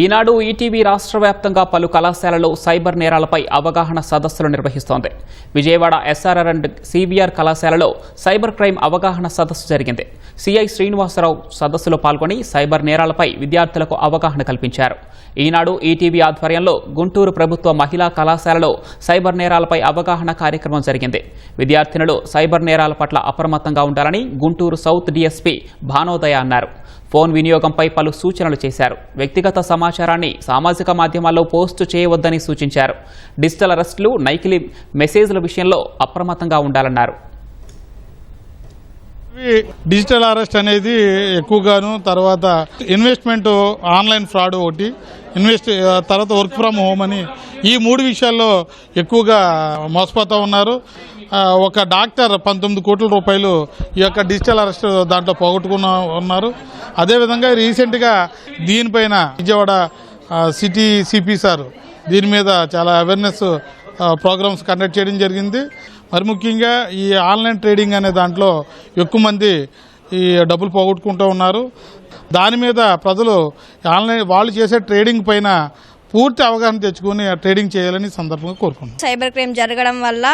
ఈనాడు ETV రాష్ట్ర వ్యాప్తంగా పలు కళాశాలలో సైబర్ నేరాలపై అవగాహన సదస్సులు నిర్వహిస్తోంది. విజయవాడ ఎస్ఆర్ఆర్ అండ్ సిబిఆర్ కళాశాలలో సైబర్ క్రైమ్ అవగాహన సదస్సు జరిగింది. సిఐ శ్రీనివాసరావు సదస్సులో పాల్గొని సైబర్ నేరాలపై విద్యార్థులకు అవగాహన కల్పించారు. ఈనాడు ఈటీవీ ఆధ్వర్యంలో గుంటూరు ప్రభుత్వ మహిళా కళాశాలలో సైబర్ నేరాలపై అవగాహన కార్యక్రమం జరిగింది. విద్యార్థినులు సైబర్ నేరాల పట్ల అప్రమత్తంగా ఉండాలని గుంటూరు సౌత్ డీఎస్పీ భానోదయ అన్నారు. ఫోన్ వినియోగంపై పలు సూచనలు చేశారు. వ్యక్తిగత సమాచారాన్ని సామాజిక మాధ్యమాల్లో పోస్టు చేయవద్దని సూచించారు. డిజిటల్ అరెస్టులు నైకిలీ మెసేజ్ల విషయంలో అప్రమత్తంగా ఉండాలన్నారు. డిజిటల్ అరెస్ట్ అనేది ఎక్కువగాను తర్వాత ఇన్వెస్ట్మెంట్ ఆన్లైన్ ఫ్రాడ్ ఒకటి ఇన్వెస్ట్ తర్వాత వర్క్ ఫ్రమ్ హోమ్ అని ఈ మూడు విషయాల్లో ఎక్కువగా మోసపోతూ ఉన్నారు. ఒక డాక్టర్ పంతొమ్మిది కోట్ల రూపాయలు ఈ యొక్క డిజిటల్ అరెస్ట్ దాంట్లో పోగొట్టుకున్న ఉన్నారు. అదేవిధంగా రీసెంట్గా దీనిపైన విజయవాడ సిటీ సిపి సార్ దీని మీద చాలా అవేర్నెస్ ప్రోగ్రామ్స్ కండక్ట్ చేయడం జరిగింది. మరి ముఖ్యంగా ఈ ఆన్లైన్ ట్రేడింగ్ అనే దాంట్లో ఎక్కువ మంది ఈ డబ్బులు పోగొట్టుకుంటూ ఉన్నారు. దాని మీద ప్రజలు ఆన్లైన్ వాళ్ళు చేసే ట్రేడింగ్ పైన పూర్తి అవగాహన తెచ్చుకుని ఆ ట్రేడింగ్ చేయాలని సందర్భంగా కోరుకుంటున్నాం. సైబర్ క్రైమ్ జరగడం వల్ల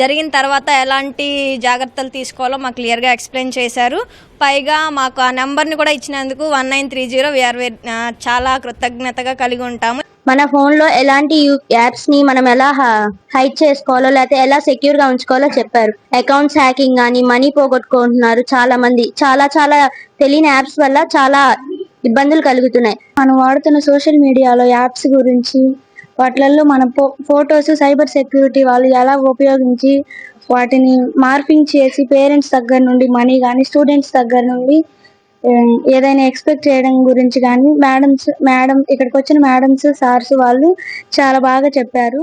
జరిగిన తర్వాత ఎలాంటి జాగ్రత్తలు తీసుకోవాలో మాకు క్లియర్గా ఎక్స్ప్లెయిన్ చేశారు. పైగా మాకు ఆ నెంబర్ని కూడా ఇచ్చినందుకు one nine three zero we are చాలా కృతజ్ఞతగా కలిగి ఉంటాము. మన ఫోన్లో ఎలాంటి యూ- యాప్స్ని మనం ఎలా హైడ్ చేసుకోవాలో లేకపోతే ఎలా సెక్యూర్గా ఉంచుకోవాలో చెప్పారు. అకౌంట్స్ హ్యాకింగ్ కానీ మనీ పోగొట్టుకుంటున్నారు చాలా మంది చాలా చాలా తెలియని యాప్స్ వల్ల చాలా ఇబ్బందులు కలుగుతున్నాయి. మనం వాడుతున్న సోషల్ మీడియాలో యాప్స్ గురించి వాటిలలో మన ఫొటోస్ సైబర్ సెక్యూరిటీ వాళ్ళు ఎలా ఉపయోగించి వాటిని మార్పింగ్ చేసి పేరెంట్స్ దగ్గర నుండి మనీ కానీ స్టూడెంట్స్ దగ్గర నుండి ఏదైనా ఎక్స్పెక్ట్ చేయడం గురించి కానీ మేడమ్స్ మేడం ఇక్కడికి వచ్చిన మేడమ్స్ సార్స్ వాళ్ళు చాలా బాగా చెప్పారు.